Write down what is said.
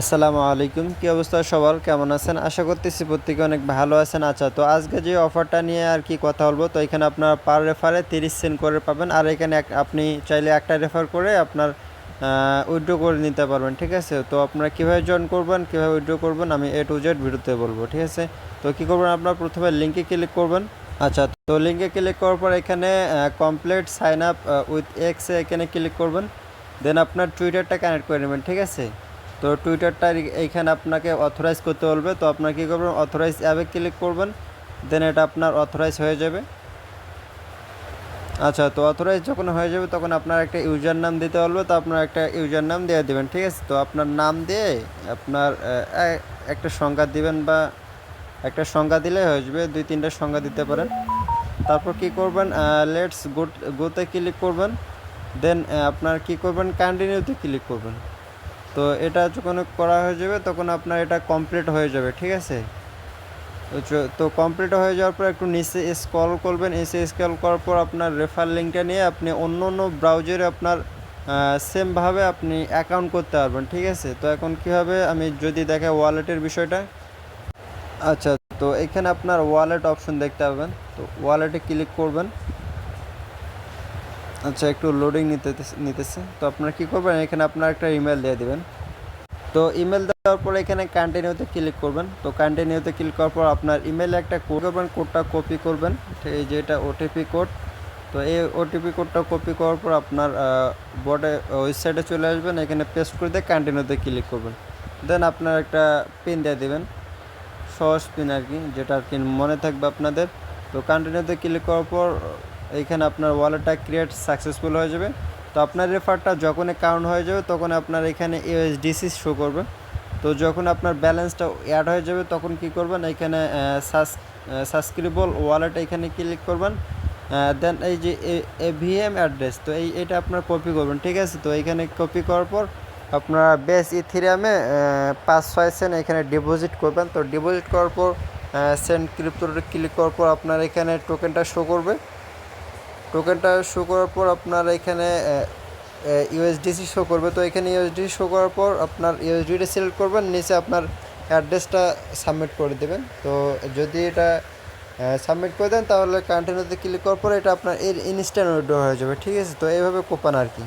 আসসালামু আলাইকুম। কি অবস্থা সবার? কেমন আছেন? আশা করতেছি প্রত্যেকে অনেক ভালো আছেন। আচ্ছা তো আজকে যে অফারটা নিয়ে আর কি কথা বলব, তো এখানে আপনার পার রেফারে তিরিশ সেন্ট করে পাবেন। আর এখানে আপনি চাইলে একটা রেফার করে আপনার উইড্রো করে নিতে পারবেন, ঠিক আছে? তো আপনারা কীভাবে জয়েন করবেন, কীভাবে উইড্রো করবেন, আমি এ টু জেড ভিডিওতে বলব, ঠিক আছে? তো কী করবেন আপনার? প্রথমে লিঙ্কে ক্লিক করবেন। আচ্ছা তো লিঙ্কে ক্লিক করার পর এখানে কমপ্লিট সাইন আপ উইথ এক্সে এখানে ক্লিক করবেন। দেন আপনার টুইটারটা কানেক্ট করে নেবেন, ঠিক আছে? তো টুইটারটা এইখানে আপনাকে অথরাইজ করতে বলবে। তো আপনার কী করবেন? অথরাইজ অ্যাপে ক্লিক করবেন। দেন এটা আপনার অথরাইজ হয়ে যাবে। আচ্ছা তো অথরাইজ যখন হয়ে যাবে, তখন আপনার একটা ইউজার নাম দিতে বলবে। তো আপনার একটা ইউজার নাম দিয়ে দেবেন, ঠিক আছে? তো আপনার নাম দিয়ে আপনার একটা সংখ্যা দিবেন বা একটা সংখ্যা দিলে হয়ে যাবে, দুই তিনটা সংখ্যা দিতে পারেন। তারপর কি করবেন? লেটস গোতে ক্লিক করবেন। দেন আপনার কি করবেন? কন্টিনিউতে ক্লিক করবেন। তো এটা যখন করা হয়ে যাবে, তখন আপনার এটা কমপ্লিট হয়ে যাবে, ঠিক আছে? তো কমপ্লিট হয়ে যাওয়ার পর একটু নিচে স্ক্রল করবেন এসে স্ক্রল করার পর আপনার রেফার লিঙ্কটা নিয়ে আপনি অন্য অন্য ব্রাউজারে আপনার সেমভাবে আপনি অ্যাকাউন্ট করতে পারবেন, ঠিক আছে? তো এখন কীভাবে আমি যদি দেখে ওয়ালেটের বিষয়টা। আচ্ছা তো এখানে আপনার ওয়ালেট অপশন দেখতে পাবেন। তো ওয়ালেটে ক্লিক করবেন। আচ্ছা একটু লোডিং নিতে নিতেছে। তো আপনারা কী করবেন? এখানে আপনার একটা ইমেল দিয়ে দিবেন। তো ইমেল দেওয়ার পর এখানে কন্টিনিউতে ক্লিক করবেন। তো কন্টিনিউতে ক্লিক করার পর আপনার ইমেলে একটা কোড করবেন কোডটা কপি করবেন। এই যে এটা ওটিপি কোড তো এই ওটিপি কোডটা কপি করার পর আপনার বোর্ডে ওয়েবসাইটে চলে আসবেন। এখানে পেস্ট করে দিয়ে কন্টিনিউতে ক্লিক করবেন। দেন আপনার একটা পিন দিয়ে দেবেন। সহজ পিন আর কি, যেটা আর কি মনে থাকবে আপনাদের। তো কন্টিনিউতে ক্লিক করার পর এইখানে আপনার ওয়ালেটটা ক্রিয়েট সাকসেসফুল হয়ে যাবে। তো আপনার রেফারটা যখন কাউন্ট হয়ে যাবে, তখন আপনার এখানে ইউএসডিসি শো করবে। তো যখন আপনার ব্যালেন্সটা অ্যাড হয়ে যাবে, তখন কি করবেন? এখানে সাবস্ক্রিবল ওয়ালেট এখানে ক্লিক করবেন। দেন এই যে এভিএম অ্যাড্রেস তো এই, এটা আপনার কপি করবেন, ঠিক আছে? তো এইখানে কপি করার পর আপনারা বেস ইথিরিয়ামে পাঁচ, ছয় সেন্ট এখানে ডিপোজিট করবেন। তো ডিপোজিট করার পর সেন্ট ক্রিপ্টোতে ক্লিক করার পর আপনার এখানে টোকেনটা শো করবে। টোকেনটা শো করার পর আপনার এখানে ইউএসডিসি শো করবে। তো এখানে ইউএসডি শো করার পর আপনার ইউএসডিটা সিলেক্ট করবেন, নিচে আপনার অ্যাড্রেসটা সাবমিট করে দেবেন। তো যদি এটা সাবমিট করে দেন, তাহলে কন্টিনিউতে ক্লিক করার পর এটা আপনার এর ইনস্ট্যান্ট হয়ে যাবে। ঠিক আছে? তো এইভাবে কোপান আর কি।